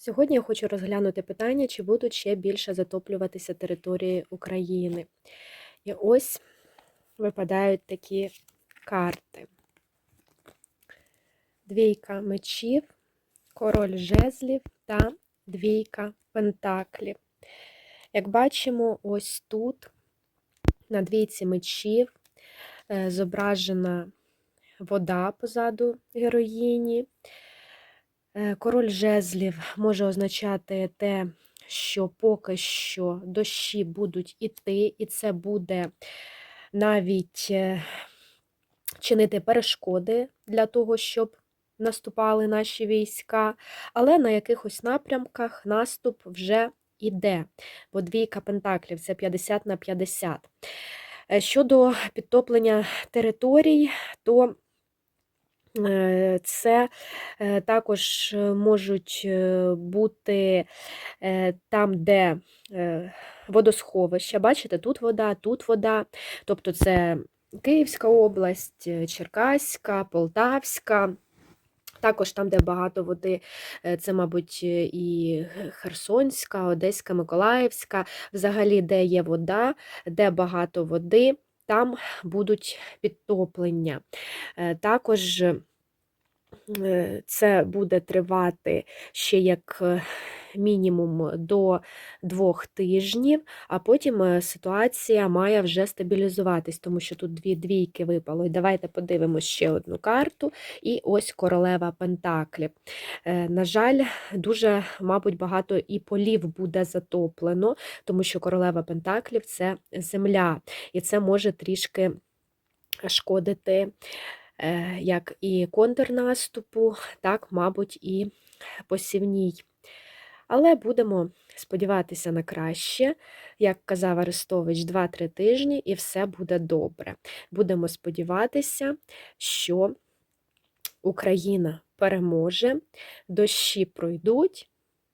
Сьогодні я хочу розглянути питання, чи будуть ще більше затоплюватися території України. І ось випадають такі карти: двійка мечів, король жезлів та двійка пентаклів. Як бачимо, ось тут на двійці мечів е, зображена вода позаду героїні. Е, Король жезлів може означати те, що поки що дощі будуть іти, і це буде навіть е, чинити перешкоди для того, щоб наступали наші війська, але на якихось напрямках наступ вже іде. Бо двійка пентаклів це 50 на 50. Е, Щодо підтоплення територій, то Це е, також е, можуть е, бути е, там, де е, водосховища. Бачите, тут вода, тут вода. Тобто це Київська область, е, Черкаська, Полтавська. Також там, де багато води, е, це, мабуть, е, і Херсонська, Одеська, Миколаївська. Взагалі, де є вода, де багато води, там будуть підтоплення. Е, Також це буде тривати ще як е, мінімум до двох тижнів, а потім е, ситуація має вже стабілізуватись, тому що тут дві двійки випало. І давайте подивимося ще одну карту. І ось королева Пентаклів. Е, На жаль, дуже, мабуть, багато і полів буде затоплено, тому що королева Пентаклів це земля, і це може трішки шкодити е, як і контрнаступу, так, мабуть, і посівній. Але будемо сподіватися на краще, як казав Арестович, 2-3 тижні, і все буде добре. Будемо сподіватися, що Україна переможе, дощі пройдуть,